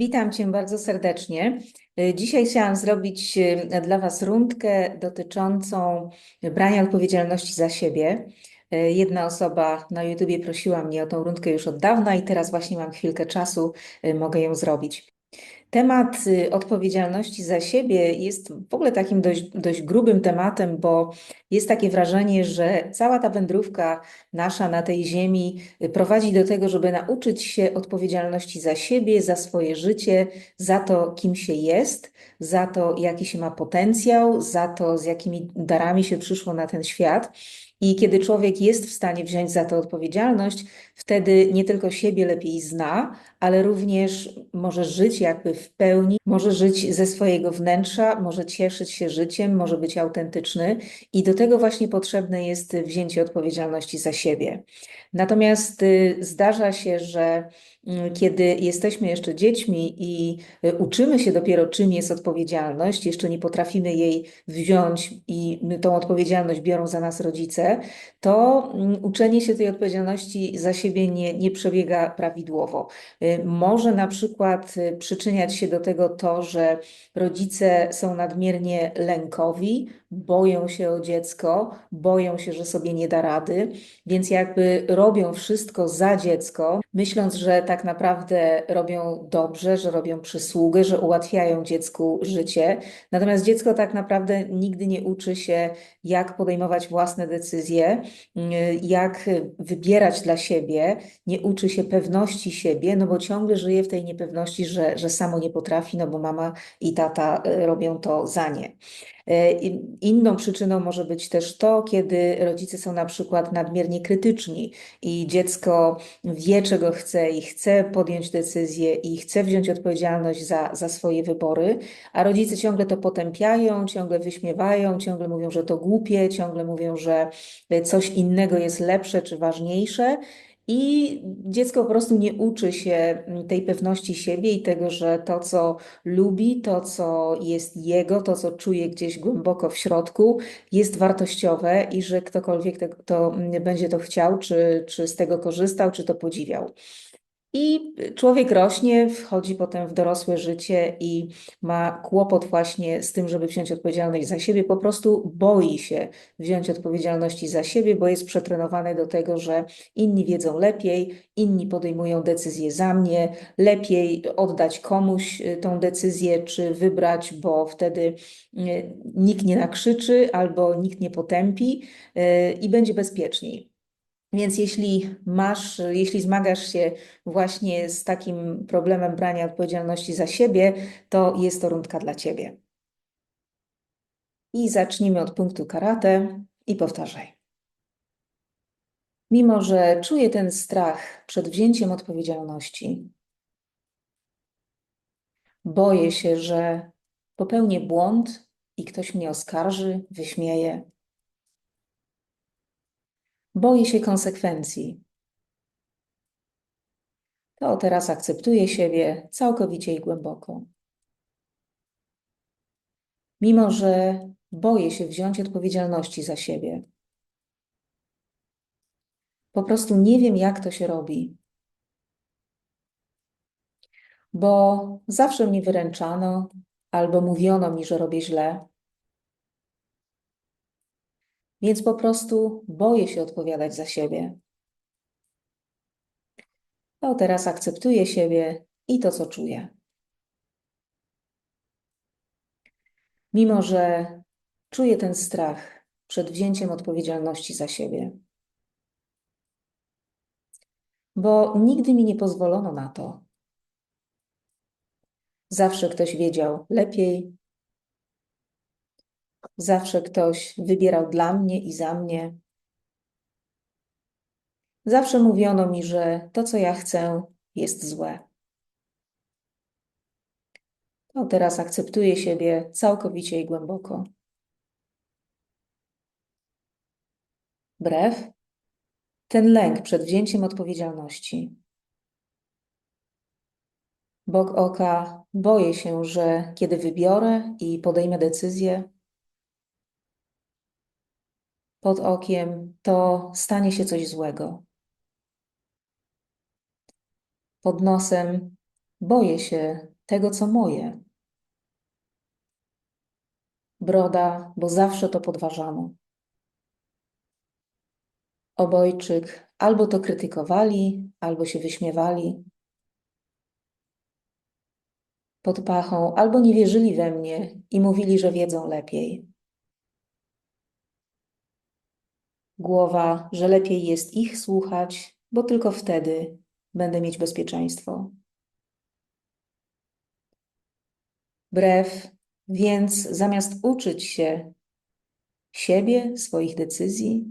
Witam Cię bardzo serdecznie. Y, Dzisiaj chciałam zrobić y, dla Was rundkę dotyczącą brania odpowiedzialności za siebie. Y, Jedna osoba na YouTubie prosiła mnie o tą rundkę już od dawna i teraz właśnie mam chwilkę czasu, mogę ją zrobić. Temat y, odpowiedzialności za siebie jest w ogóle takim dość, dość grubym tematem, bo jest takie wrażenie, że cała ta wędrówka nasza na tej ziemi y, prowadzi do tego, żeby nauczyć się odpowiedzialności za siebie, za swoje życie, za to, kim się jest, za to, jaki się ma potencjał, za to, z jakimi darami się przyszło na ten świat. I kiedy człowiek jest w stanie wziąć za to odpowiedzialność, wtedy nie tylko siebie lepiej zna, ale również może żyć jakby w pełni, może żyć ze swojego wnętrza, może cieszyć się życiem, może być autentyczny i do tego właśnie potrzebne jest wzięcie odpowiedzialności za siebie. Natomiast y, zdarza się, że kiedy jesteśmy jeszcze dziećmi i y, uczymy się dopiero, czym jest odpowiedzialność, jeszcze nie potrafimy jej wziąć i tą odpowiedzialność biorą za nas rodzice, to mm, uczenie się tej odpowiedzialności za siebie nie, nie przebiega prawidłowo. Y, Może na przykład y, przyczyniać się do tego to, że rodzice są nadmiernie lękowi, boją się o dziecko, boją się, że sobie nie da rady, więc jakby robią wszystko za dziecko, myśląc, że tak naprawdę robią dobrze, że robią przysługę, że ułatwiają dziecku życie. Natomiast dziecko tak naprawdę nigdy nie uczy się, jak podejmować własne decyzje, y, jak wybierać dla siebie, nie uczy się pewności siebie, no bo ciągle żyje w tej niepewności, że, że samo nie potrafi, no bo mama i tata y, robią to za nie. E, Inną przyczyną może być też to, kiedy rodzice są na przykład nadmiernie krytyczni i dziecko wie, czego chce i chce podjąć decyzję i chce wziąć odpowiedzialność za, za swoje wybory, a rodzice ciągle to potępiają, ciągle wyśmiewają, ciągle mówią, że to głupie, ciągle mówią, że coś innego jest lepsze czy ważniejsze. I dziecko po prostu nie uczy się tej pewności siebie i tego, że to, co lubi, to, co jest jego, to, co czuje gdzieś głęboko w środku, jest wartościowe i że ktokolwiek te, to będzie to chciał, czy, czy z tego korzystał, czy to podziwiał. I człowiek rośnie, wchodzi potem w dorosłe życie i ma kłopot właśnie z tym, żeby wziąć odpowiedzialność za siebie. Po prostu boi się wziąć odpowiedzialności za siebie, bo jest przetrenowany do tego, że inni wiedzą lepiej, inni podejmują decyzje za mnie, lepiej oddać komuś y, tą decyzję, czy wybrać, bo wtedy y, nikt nie nakrzyczy albo nikt nie potępi y, i będzie bezpieczniej. Więc jeśli masz, jeśli zmagasz się właśnie z takim problemem brania odpowiedzialności za siebie, to jest to rundka dla ciebie. I zacznijmy od punktu karate i powtarzaj. Mimo, że czuję ten strach przed wzięciem odpowiedzialności, boję się, że popełnię błąd i ktoś mnie oskarży, wyśmieje. Boję się konsekwencji. To teraz akceptuję siebie całkowicie i głęboko. Mimo, że boję się wziąć odpowiedzialności za siebie. Po prostu nie wiem, jak to się robi. Bo zawsze mnie wyręczano albo mówiono mi, że robię źle. Więc po prostu boję się odpowiadać za siebie. To teraz akceptuję siebie i to, co czuję. Mimo, że czuję ten strach przed wzięciem odpowiedzialności za siebie, bo nigdy mi nie pozwolono na to. Zawsze ktoś wiedział lepiej, zawsze ktoś wybierał dla mnie i za mnie. Zawsze mówiono mi, że to, co ja chcę, jest złe. To teraz akceptuję siebie całkowicie i głęboko. Brew, ten lęk przed wzięciem odpowiedzialności. Bok oka, boję się, że kiedy wybiorę i podejmę decyzję, pod okiem, to stanie się coś złego. Pod nosem boję się tego, co moje. Broda, bo zawsze to podważano. Obojczyk albo to krytykowali, albo się wyśmiewali. Pod pachą albo nie wierzyli we mnie i mówili, że wiedzą lepiej. Głowa, że lepiej jest ich słuchać, bo tylko wtedy będę mieć bezpieczeństwo. Brew, więc zamiast uczyć się siebie, swoich decyzji,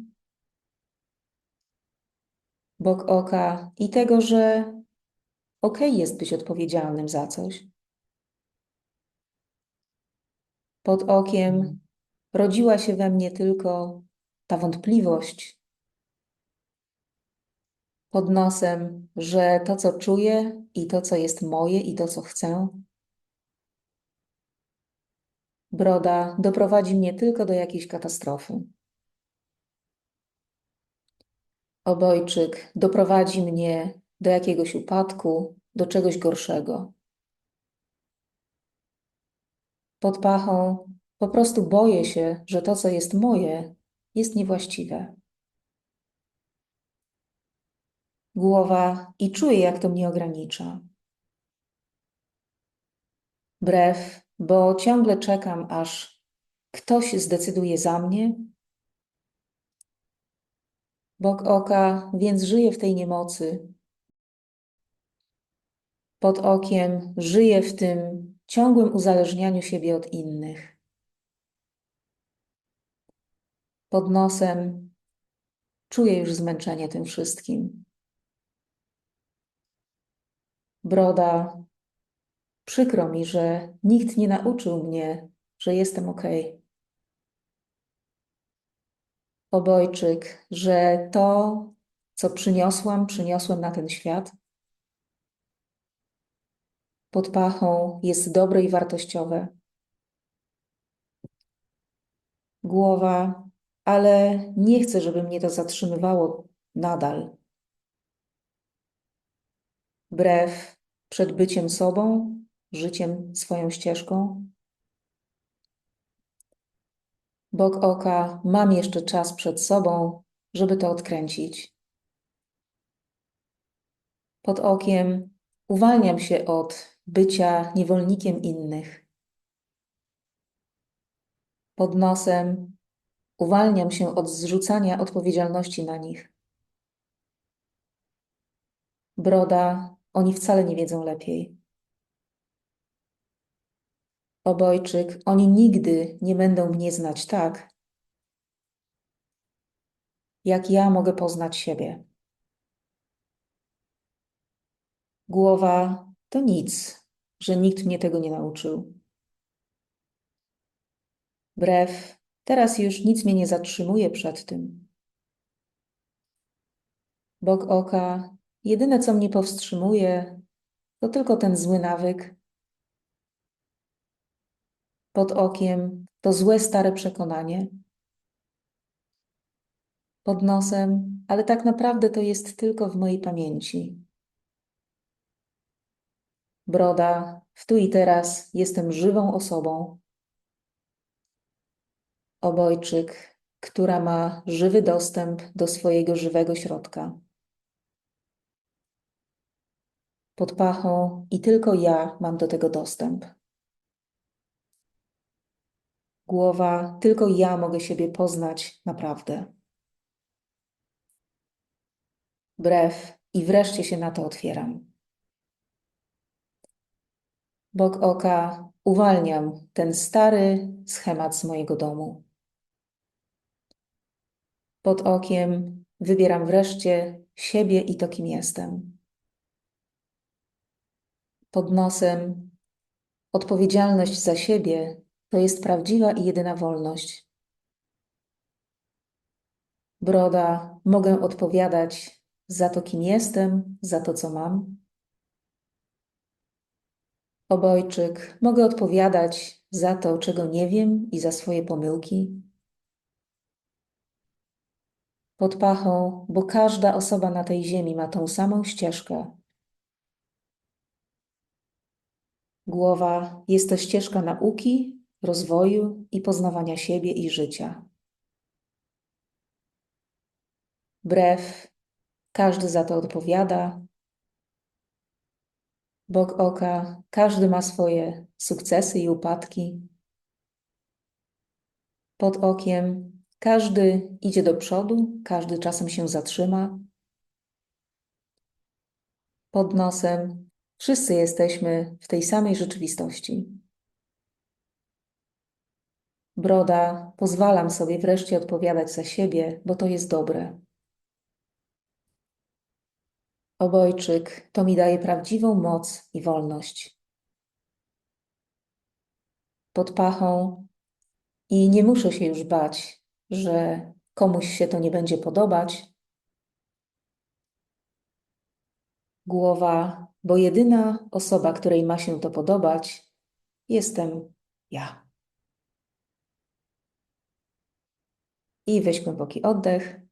bok oka i tego, że okay jest być odpowiedzialnym za coś. Pod okiem rodziła się we mnie tylko ta wątpliwość, pod nosem, że to, co czuję i to, co jest moje i to, co chcę, broda doprowadzi mnie tylko do jakiejś katastrofy. Obojczyk doprowadzi mnie do jakiegoś upadku, do czegoś gorszego. Pod pachą po prostu boję się, że to, co jest moje, jest niewłaściwe. Głowa i czuję, jak to mnie ogranicza. Brew, bo ciągle czekam, aż ktoś zdecyduje za mnie. Bok oka, więc żyję w tej niemocy. Pod okiem żyję w tym ciągłym uzależnianiu siebie od innych. Pod nosem czuję już zmęczenie tym wszystkim. Broda, przykro mi, że nikt nie nauczył mnie, że jestem ok. Obojczyk, że to, co przyniosłam, przyniosłem na ten świat, pod pachą jest dobre i wartościowe. Głowa ale nie chcę, żeby mnie to zatrzymywało nadal. Brew przed byciem sobą, życiem swoją ścieżką. Bok oka, mam jeszcze czas przed sobą, żeby to odkręcić. Pod okiem uwalniam się od bycia niewolnikiem innych. Pod nosem Uwalniam się od zrzucania odpowiedzialności na nich. Broda, oni wcale nie wiedzą lepiej. Obojczyk, oni nigdy nie będą mnie znać tak, jak ja mogę poznać siebie. Głowa to nic, że nikt mnie tego nie nauczył. Brew Teraz już nic mnie nie zatrzymuje przed tym. Bok oka, jedyne co mnie powstrzymuje, to tylko ten zły nawyk. Pod okiem to złe stare przekonanie. Pod nosem, ale tak naprawdę to jest tylko w mojej pamięci. Broda, w tu i teraz jestem żywą osobą, obojczyk, która ma żywy dostęp do swojego żywego środka. Pod pachą i tylko ja mam do tego dostęp. Głowa, tylko ja mogę siebie poznać naprawdę. Brew i wreszcie się na to otwieram. Bok oka uwalniam ten stary schemat z mojego domu. Pod okiem wybieram wreszcie siebie i to, kim jestem. Pod nosem odpowiedzialność za siebie to jest prawdziwa i jedyna wolność. Broda, mogę odpowiadać za to, kim jestem, za to, co mam. Obojczyk, mogę odpowiadać za to, czego nie wiem i za swoje pomyłki pod pachą, bo każda osoba na tej ziemi ma tą samą ścieżkę. Głowa jest to ścieżka nauki, rozwoju i poznawania siebie i życia. Brew, każdy za to odpowiada. Bok oka, każdy ma swoje sukcesy i upadki. Pod okiem, każdy idzie do przodu, każdy czasem się zatrzyma. Pod nosem, wszyscy jesteśmy w tej samej rzeczywistości. Broda, pozwalam sobie wreszcie odpowiadać za siebie, bo to jest dobre. Obojczyk to mi daje prawdziwą moc i wolność. Pod pachą i nie muszę się już bać, że komuś się to nie będzie podobać. Głowa, bo jedyna osoba, której ma się to podobać, jestem ja. I weź głęboki oddech.